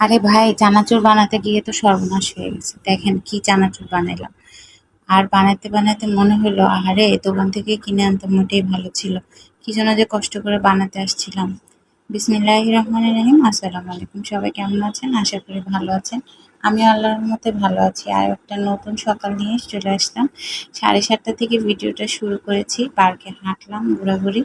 আরে ভাই, চানাচুর বানাতে গিয়ে তো সর্বনাশ হয়ে গেছে। দেখেন কি চানাচুর বানাইলাম। আর বানাতে বানাতে মনে হলো আরে দোকান থেকে কিনে আনতে মোটেই ভালো ছিল। কি জন্য যে কষ্ট করে বানাতে আসছিলাম। বিসমিল্লাহ রহমান রহিম। আসসালামু আলাইকুম। সবাই কেমন আছেন? আশা করি ভালো আছেন। আমি আল্লাহর মতে ভালো আছি। আর একটা নতুন সকাল নিয়ে চলে আসলাম। সাড়ে সাতটা থেকে ভিডিওটা শুরু করেছি। পার্কে হাঁটলাম ঘোরাঘুরি।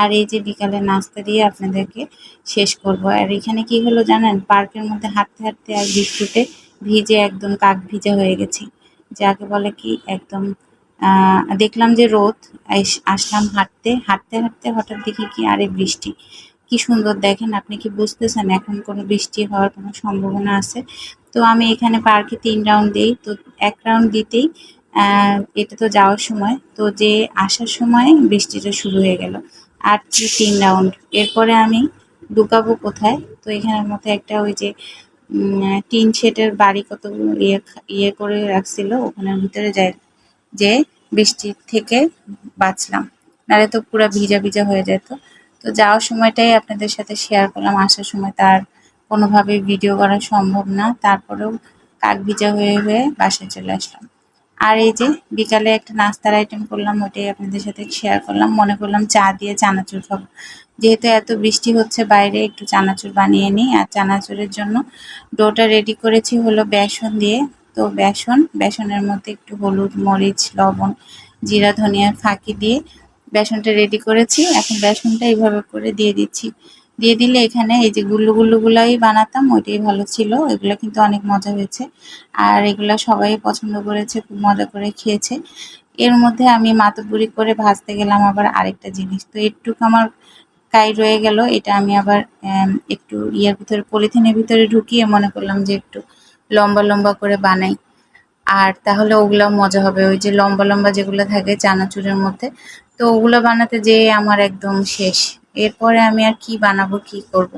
আর এই যে বিকালে নাস্তা দিয়ে আপনাদেরকে শেষ করব। আর এখানে কি হলো জানেন? পার্কের মধ্যে হাঁটতে হাঁটতে আর বৃষ্টিতে ভিজে একদম কাক ভিজা হয়ে গেছি। যাকে বলে কি একদম দেখলাম যে রোদ। আসলাম হাঁটতে। হাঁটতে হাঁটতে হঠাৎ দেখি কি আরে বৃষ্টি। কি সুন্দর দেখেন, আপনি কি বুঝতেছেন? এখন কোনো বৃষ্টি হওয়ার কোনো সম্ভাবনা আছে? তো আমি এখানে পার্কে তিন রাউন্ড দিই, তো এক রাউন্ড দিতেই এটা তো যাওয়ার সময়। তো যে আসার সময় বৃষ্টিটা শুরু হয়ে গেল। আর তিন রাউন্ড। এরপরে আমি ঢুকাবো কোথায়? তো এখানের মধ্যে একটা ওই যে টিন শেটের বাড়ি কত ইয়ে ইয়ে করে রাখছিল, ওখানের ভিতরে যাই যে বৃষ্টির থেকে বাঁচলাম। নাহলে তো পুরো ভিজা ভিজা হয়ে যেত। তো যাওয়ার সময়টাই আপনাদের সাথে শেয়ার করলাম। আসার সময় তার কোনোভাবে ভিডিও করা সম্ভব না। তারপরেও কাক ভিজা হয়ে হয়ে বাসায় চলে আসলাম। আর এই যে বিকালে একটা নাস্তার আইটেম করলাম ওটাই আপনাদের সাথে শেয়ার করলাম। মনে করলাম চা দিয়ে চানাচুর খাব। যেহেতু এত বৃষ্টি হচ্ছে বাইরে, একটু চানাচুর বানিয়ে নিই। আর চানাচুরের জন্য ডোটা রেডি করেছি হলো বেসন দিয়ে। তো বেসন, বেসনের মধ্যে একটু হলুদ, মরিচ, লবণ, জিরা, ধনিয়ার ফাঁকি দিয়ে বেসনটা রেডি করেছি। এখন বেসনটা এইভাবে করে দিয়ে দিচ্ছি। দিয়ে দিলে এখানে এই যে গুল্লু গুল্লুগুলাই বানাতাম, ওইটাই ভালো ছিল। এগুলো কিন্তু অনেক মজা হয়েছে। আর এগুলো সবাই পছন্দ করেছে, খুব মজা করে খেয়েছে। এর মধ্যে আমি মাতবুরি করে ভাজতে গেলাম আবার আরেকটা জিনিস। তো একটুকু আমার কাই রয়ে গেল। এটা আমি আবার একটু ইয়ের ভিতরে, পলিথিনের ভিতরে ঢুকিয়ে মনে করলাম যে একটু লম্বা লম্বা করে বানাই। আর তাহলে ওগুলো মজা হবে। ওই যে লম্বা লম্বা যেগুলো থাকে চানাচুরের মধ্যে, তো ওগুলো বানাতে যেয়ে আমার একদম শেষ। এরপরে আমি আর কি বানাবো, কি করব।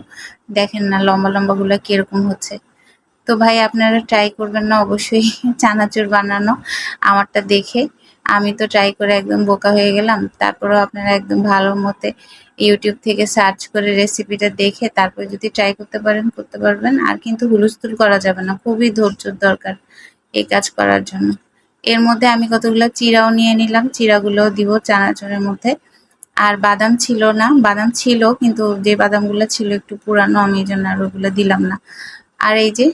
দেখেন না লম্বা লম্বাগুলো কীরকম হচ্ছে। তো ভাই, আপনারা ট্রাই করবেন না, অবশ্যই চানাচুর বানানো আমারটা দেখে। আমি তো ট্রাই করে একদম বোকা হয়ে গেলাম। তারপরেও আপনারা একদম ভালো মতে ইউটিউব থেকে সার্চ করে রেসিপিটা দেখে তারপরে যদি ট্রাই করতে পারেন, করতে পারবেন। আর কিন্তু হুলস্থুল করা যাবে না, খুবই ধৈর্যর দরকার। এই কাজ করার জন্য। এর মধ্যে আমি কতগুলো চিরাও নিয়ে নিলাম, চিরাগুলো দিব চানাচুরের মধ্যে। আর বাদাম ছিল না, বাদাম ছিল, কিন্তু যে বাদামগুলো ছিল একটু পুরানো, আমি এই জন্য আর ওগুলো দিলাম না। আর এই যে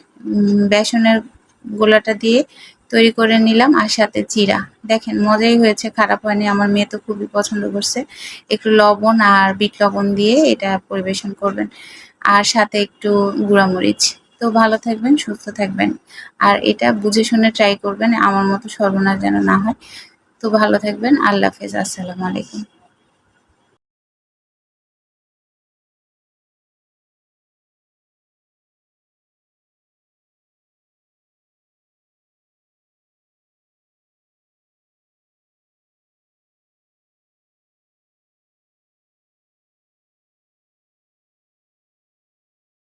বেসনের গোলাটা দিয়ে তৈরি করে নিলাম, আর সাথে চিরা। দেখেন, মজাই হয়েছে, খারাপ হয়নি, আমার মেয়ে তো খুবই পছন্দ করছে। একটু লবণ আর বিট লবণ দিয়ে এটা পরিবেশন করবেন। আর সাথে একটু গুঁড়ামরিচ। তো ভালো থাকবেন, সুস্থ থাকবেন। আর এটা বুঝে শুনে ট্রাই করবেন, আমার মতো সর্বনাশ যেন না হয়। তো ভালো থাকবেন, আল্লাহ হাফেজ, আসসালামু আলাইকুম।